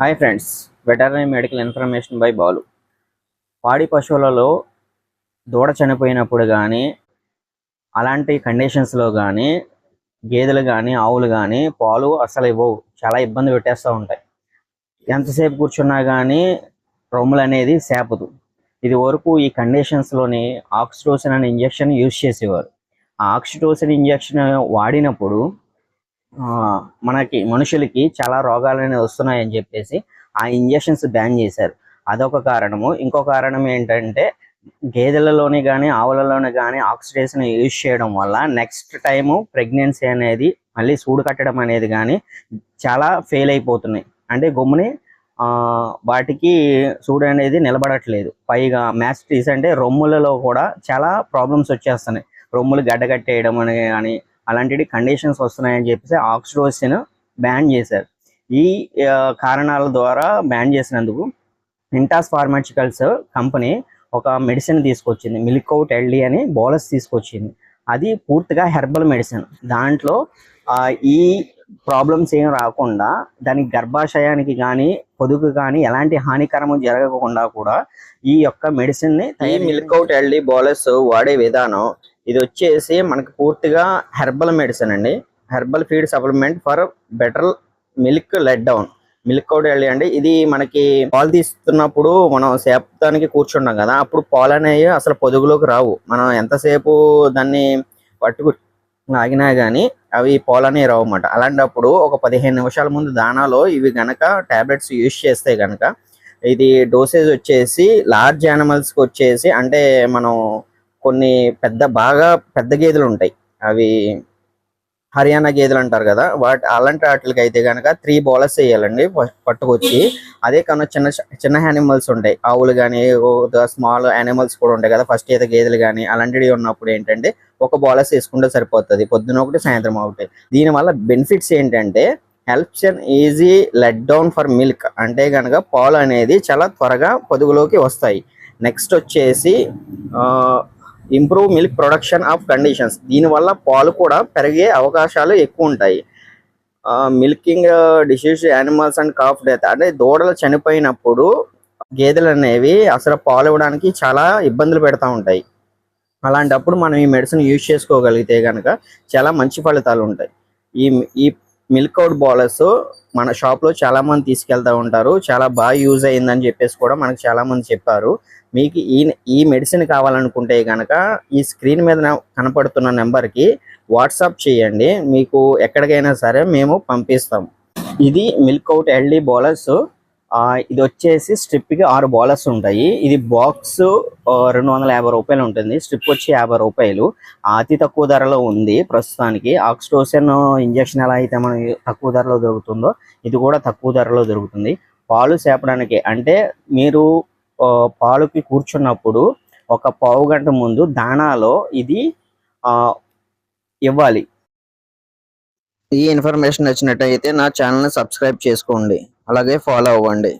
Hi friends veterinary medical information by Balu. పాడి పశువులలో దూడ చనిపోయినప్పుడు కానీ అలాంటి కండిషన్స్లో కానీ గేదెలు కానీ ఆవులు కానీ పాలు అసలు ఇవ్వవు. చాలా ఇబ్బంది పెట్టేస్తూ ఉంటాయి. ఎంతసేపు కూర్చున్నా కానీ రొమ్ములు అనేది సేపదు. ఇది వరకు ఈ కండిషన్స్లోని ఆక్సిటోసిన్ అనే ఇంజెక్షన్ యూజ్ చేసేవారు. ఆ ఆక్సిటోసిన్ ఇంజెక్షన్ వాడినప్పుడు మనకి మనుషులకి చాలా రోగాలు అనేవి వస్తున్నాయని చెప్పేసి ఆ ఇంజెక్షన్స్ బ్యాన్ చేశారు. అదొక కారణము. ఇంకో కారణం ఏంటంటే గేదెలలోని కానీ ఆవులలోని కానీ ఆక్సిడేషన్ యూజ్ చేయడం వల్ల నెక్స్ట్ టైము ప్రెగ్నెన్సీ అనేది మళ్ళీ సూడు కట్టడం అనేది కానీ చాలా ఫెయిల్ అయిపోతున్నాయి. అంటే గమ్ముని వాటికి సూడు అనేది నిలబడట్లేదు. పైగా మ్యాస్టిస్ అంటే రొమ్ములలో కూడా చాలా ప్రాబ్లమ్స్ వచ్చేస్తున్నాయి. రొమ్ములు గడ్డగట్టేయడం అని కానీ అలాంటి కండిషన్స్ వస్తున్నాయని చెప్పేసి ఆక్సిడోసిన్ బ్యాన్ చేశారు. ఈ కారణాల ద్వారా బ్యాన్ చేసినందుకు ఇంటాస్ ఫార్మాటికల్స్ కంపెనీ ఒక మెడిసిన్ తీసుకొచ్చింది. మిల్కౌట్ ఎల్డీ అని బోలస్ తీసుకొచ్చింది. అది పూర్తిగా హెర్బల్ మెడిసిన్ దాంట్లో ఈ ప్రాబ్లమ్స్ ఏం రాకుండా దానికి గర్భాశయానికి కానీ పొదుగు కానీ ఎలాంటి హానికరము జరగకుండా కూడా ఈ యొక్క మెడిసిన్ని మిల్కౌట్ ఎల్డీ బోలస్ వాడే విధానం ఇది వచ్చేసి మనకి పూర్తిగా హెర్బల్ మెడిసిన్ అండి. Herbal feed supplement for better milk let down milk out వెళ్ళి అండి. ఇది మనకి పాలు తీస్తున్నప్పుడు మనం సేపడానికి కూర్చుంటాం కదా అప్పుడు పాలు అనేవి అసలు పొదుగులోకి రావు. మనం ఎంతసేపు దాన్ని పట్టుకు ఆగినా కానీ అవి పాలు అనేవి రావు అన్నమాట. అలాంటప్పుడు ఒక పదిహేను నిమిషాల ముందు దానాలో ఇవి గనక టాబ్లెట్స్ యూజ్ చేస్తే గనక ఇది డోసేజ్ వచ్చేసి లార్జ్ యానిమల్స్కి వచ్చేసి అంటే మనం కొన్ని పెద్ద బాగా పెద్ద గేదెలు ఉంటాయి. అవి హర్యానా గేదెలు అంటారు కదా వాటి అలాంటి వాటికి అయితే కనుక త్రీ బౌలర్స్ వేయాలండి ప- పట్టుకొచ్చి. అదే కన్నా చిన్న చిన్న యానిమల్స్ ఉంటాయి. ఆవులు కానీ స్మాల్ యానిమల్స్ కూడా ఉంటాయి కదా ఫస్ట్ ఈత గేదెలు కానీ అలాంటివి ఉన్నప్పుడు ఏంటంటే ఒక బౌలర్స్ వేసుకుంటే సరిపోతుంది. పొద్దున ఒకటి సాయంత్రం ఒకటి. దీనివల్ల బెనిఫిట్స్ ఏంటంటే helps and easy let down for milk అంటే కనుక పాలు అనేది చాలా త్వరగా పొదుగులోకి వస్తాయి. నెక్స్ట్ వచ్చేసి improve milk production of conditions. దీనివల్ల పాలు కూడా పెరిగే అవకాశాలు ఎక్కువ ఉంటాయి. Milking disease animals and calf death అంటే దూడలు చనిపోయినప్పుడు గేదెలు అనేవి అసలు పాలు ఇవ్వడానికి చాలా ఇబ్బందులు పెడతా ఉంటాయి. అలాంటప్పుడు మనం ఈ మెడిసిన్ యూజ్ చేసుకోగలిగితే కనుక చాలా మంచి ఫలితాలు ఉంటాయి. ఈ ఈ మిల్క్ అవుట్ బౌలర్స్ మన షాప్లో చాలా మంది తీసుకెళ్తా ఉంటారు. చాలా బాగా యూజ్ అయిందని చెప్పేసి కూడా మనకు చాలామంది చెప్పారు. మీకు ఈ ఈ మెడిసిన్ కావాలనుకుంటే కనుక ఈ స్క్రీన్ మీద కనపడుతున్న నెంబర్కి వాట్సాప్ చేయండి. మీకు ఎక్కడికైనా సరే మేము పంపిస్తాం. ఇది మిల్క్ అవుట్ ఎల్డీ బౌలర్స్ ఇది వచ్చేసి స్ట్రిప్కి ఆరు బౌలర్స్ ఉంటాయి. ఇది బాక్స్ రెండు వందల యాభై రూపాయలు ఉంటుంది. స్ట్రిప్ వచ్చి యాభై రూపాయలు. అతి తక్కువ ధరలో ఉంది ప్రస్తుతానికి. ఆక్సిటోసిన్ ఇంజెక్షన్ ఎలా అయితే మనకి తక్కువ ధరలో దొరుకుతుందో ఇది కూడా తక్కువ ధరలో దొరుకుతుంది. పాలు సేపడానికి అంటే మీరు పాలుకి కూర్చున్నప్పుడు ఒక పావు గంట ముందు దానాలో ఇది ఇవ్వాలి. ఈ ఇన్ఫర్మేషన్ నచ్చినట్టయితే నా ఛానల్ని సబ్స్క్రైబ్ చేసుకోండి. అలాగే ఫాలో అవ్వండి.